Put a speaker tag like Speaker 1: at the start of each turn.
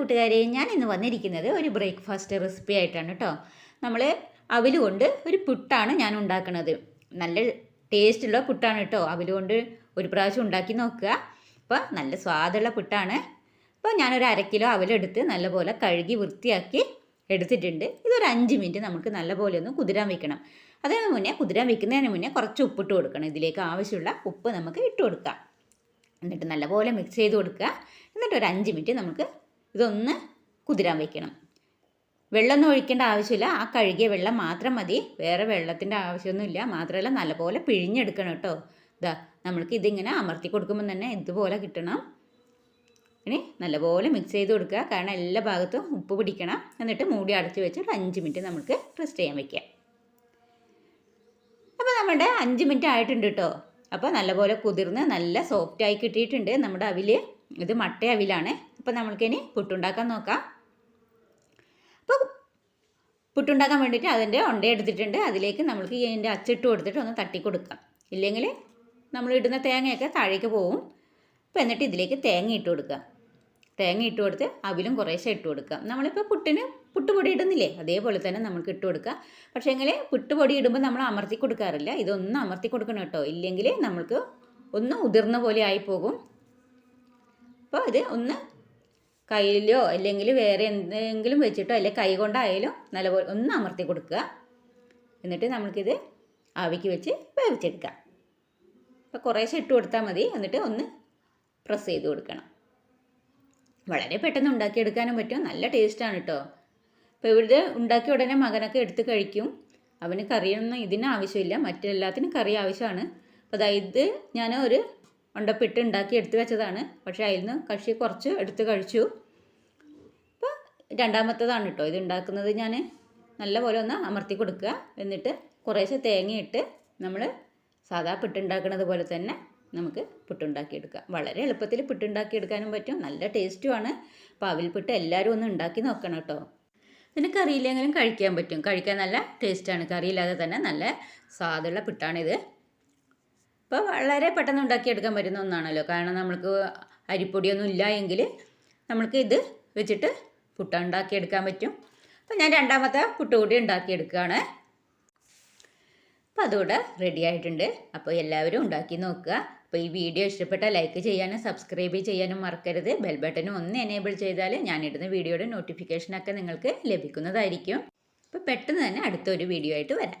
Speaker 1: കൂട്ടുകാരെ ഞാൻ ഇന്ന് വന്നിരിക്കുന്നത് ഒരു ബ്രേക്ക്ഫാസ്റ്റ് റെസിപ്പി ആയിട്ടാണ് കേട്ടോ നമ്മൾ അവൽ കൊണ്ട് ഒരു പുട്ടാണ് ഞാൻ ഉണ്ടാക്കുന്നത് നല്ല ടേസ്റ്റുള്ള പുട്ടാണ് കേട്ടോ അവൽ കൊണ്ട് ഒരു പ്രാവശ്യം ഉണ്ടാക്കി നോക്കുക. അപ്പോൾ നല്ല സ്വാദുള്ള പുട്ടാണ്. അപ്പോൾ ഞാനൊരു അര കിലോ അവലെടുത്ത് നല്ലപോലെ കഴുകി വൃത്തിയാക്കി എടുത്തിട്ടുണ്ട്. ഇതൊരു അഞ്ച് മിനിറ്റ് നമുക്ക് നല്ലപോലെ ഒന്ന് കുതിരാൻ വെക്കണം. അതിന് മുന്നേ കുതിരാൻ വെക്കുന്നതിന് മുന്നേ കുറച്ച് ഉപ്പിട്ട് കൊടുക്കണം. ഇതിലേക്ക് ആവശ്യമുള്ള ഉപ്പ് നമുക്ക് ഇട്ട് കൊടുക്കാം. എന്നിട്ട് നല്ലപോലെ മിക്സ് ചെയ്ത് കൊടുക്കുക. എന്നിട്ട് ഒരു അഞ്ച് മിനിറ്റ് നമുക്ക് ഇതൊന്ന് കുതിരാൻ വയ്ക്കണം വെള്ളമൊന്നും ഒഴിക്കേണ്ട ആവശ്യമില്ല. ആ കഴുകിയ വെള്ളം മാത്രം മതി. വേറെ വെള്ളത്തിന്റെ ആവശ്യമൊന്നുമില്ല. മാത്രമല്ല നല്ലപോലെ പിഴിഞ്ഞെടുക്കണം കേട്ടോ. ഇതാ നമ്മൾക്ക് ഇതിങ്ങനെ അമർത്തി കൊടുക്കുമ്പോൾ തന്നെ ഇതുപോലെ കിട്ടണം. ഇനി നല്ലപോലെ മിക്സ് ചെയ്ത് കൊടുക്കുക. കാരണം എല്ലാ ഭാഗത്തും ഉപ്പ് പിടിക്കണം. എന്നിട്ട് മൂടി അടച്ച് വെച്ച് ഒരു അഞ്ച് മിനിറ്റ് നമുക്ക് റെസ്റ്റ് ചെയ്യാൻ വയ്ക്കാം അപ്പോൾ നമ്മുടെ അഞ്ച് മിനിറ്റ് ആയിട്ടുണ്ട് കേട്ടോ. അപ്പോൾ നല്ലപോലെ കുതിർന്ന് നല്ല സോഫ്റ്റായി കിട്ടിയിട്ടുണ്ട് നമ്മുടെ അവിൽ. ഇത് മട്ട അവിലാണ് അപ്പോൾ നമ്മൾക്കിനി പുട്ടുണ്ടാക്കാൻ നോക്കാം. അപ്പോൾ പുട്ടുണ്ടാക്കാൻ വേണ്ടിയിട്ട് അതിന്റെ ഉണ്ട എടുത്തിട്ടുണ്ട്. അതിലേക്ക് നമ്മൾക്ക് ഇതിന്റെ അച്ചിട്ട് കൊടുത്തിട്ട് ഒന്ന് തട്ടി കൊടുക്കാം. ഇല്ലെങ്കിൽ നമ്മൾ ഇടുന്ന തേങ്ങയൊക്കെ താഴേക്ക് പോവും. അപ്പോൾ എന്നിട്ട് ഇതിലേക്ക് തേങ്ങ ഇട്ട് കൊടുക്കുക. തേങ്ങ ഇട്ട് കൊടുത്ത് അവിലും കുറേശ്ശെ ഇട്ട് കൊടുക്കുക. നമ്മളിപ്പോൾ പുട്ടിന് പുട്ടുപൊടി ഇടുന്നില്ലേ? അതേപോലെ തന്നെ നമുക്ക് ഇട്ട് കൊടുക്കുക. പക്ഷേ എങ്കിൽ പുട്ടുപൊടി ഇടുമ്പോൾ നമ്മൾ അമർത്തി കൊടുക്കാറില്ല. ഇതൊന്നും അമർത്തി കൊടുക്കണം കേട്ടോ. ഇല്ലെങ്കിൽ നമ്മൾക്ക് ഒന്ന് ഉതിർന്ന പോലെ ആയി പോകും. അപ്പോൾ ഇത് ഒന്ന് കയ്യിലോ അല്ലെങ്കിൽ വേറെ എന്തെങ്കിലും വെച്ചിട്ടോ അല്ലെങ്കിൽ കൈ കൊണ്ടായാലും നല്ലപോലെ ഒന്ന് അമർത്തി കൊടുക്കുക. എന്നിട്ട് നമുക്കിത് ആവിക്ക് വെച്ച് വേവിച്ചെടുക്കാം. അപ്പോൾ കുറേശ്ശെ ഇട്ട് കൊടുത്താൽ മതി. എന്നിട്ട് ഒന്ന് പ്രസ് ചെയ്ത് കൊടുക്കണം. വളരെ പെട്ടെന്ന് ഉണ്ടാക്കിയെടുക്കാനും പറ്റും. നല്ല ടേസ്റ്റാണ് കേട്ടോ ഇപ്പോൾ ഇവിടെ ഉണ്ടാക്കിയ ഉടനെ മകനൊക്കെ എടുത്ത് കഴിക്കും. അവന് കറിയൊന്നും ഇതിന് ആവശ്യമില്ല. മറ്റെല്ലാത്തിനും കറി ആവശ്യമാണ്. അപ്പോൾ അതായത് ഞാൻ ഒരു ഉണ്ടപ്പിട്ട് ഉണ്ടാക്കി എടുത്തു വെച്ചതാണ്. പക്ഷേ അതിൽ നിന്ന് കക്ഷി കുറച്ച് എടുത്ത് കഴിച്ചു. അപ്പോൾ രണ്ടാമത്തതാണ് കേട്ടോ ഇത് ഉണ്ടാക്കുന്നത്. ഞാൻ നല്ലപോലെ ഒന്ന് അമർത്തി കൊടുക്കുക. എന്നിട്ട് കുറേശ്ശെ തേങ്ങയിട്ട് നമ്മൾ സാധാ പിട്ടുണ്ടാക്കുന്നത് പോലെ തന്നെ നമുക്ക് പുട്ടുണ്ടാക്കിയെടുക്കാം. വളരെ എളുപ്പത്തിൽ പുട്ടുണ്ടാക്കിയെടുക്കാനും പറ്റും. നല്ല ടേസ്റ്റുമാണ് അപ്പോൾ അവിൽപുട്ട് എല്ലാവരും ഒന്ന് ഉണ്ടാക്കി നോക്കണം കേട്ടോ. പിന്നെ കറിയില്ലെങ്കിലും കഴിക്കാൻ പറ്റും. കഴിക്കാൻ നല്ല ടേസ്റ്റാണ്. കറിയില്ലാതെ തന്നെ നല്ല സ്വാദുള്ള പുട്ടാണിത്. അപ്പോൾ വളരെ പെട്ടെന്ന് ഉണ്ടാക്കിയെടുക്കാൻ പറ്റുന്ന ഒന്നാണല്ലോ. കാരണം നമ്മൾക്ക് അരിപ്പൊടിയൊന്നും ഇല്ല എങ്കിൽ നമ്മൾക്ക് ഇത് വെച്ചിട്ട് പുട്ട ഉണ്ടാക്കിയെടുക്കാൻ പറ്റും. അപ്പോൾ ഞാൻ രണ്ടാമത്തെ പുട്ടുകൂടി ഉണ്ടാക്കിയെടുക്കുകയാണ്. അപ്പോൾ അതുകൂടെ റെഡി ആയിട്ടുണ്ട്. അപ്പോൾ എല്ലാവരും ഉണ്ടാക്കി നോക്കുക. അപ്പോൾ ഈ വീഡിയോ ഇഷ്ടപ്പെട്ടാൽ ലൈക്ക് ചെയ്യാനും സബ്സ്ക്രൈബ് ചെയ്യാനും മറക്കരുത്. ബെൽ ബട്ടനും ഒന്ന് എനേബിൾ ചെയ്താൽ ഞാനിടുന്ന വീഡിയോയുടെ നോട്ടിഫിക്കേഷനൊക്കെ നിങ്ങൾക്ക് ലഭിക്കുന്നതായിരിക്കും. അപ്പോൾ പെട്ടെന്ന് തന്നെ അടുത്തൊരു വീഡിയോ ആയിട്ട് വരാം.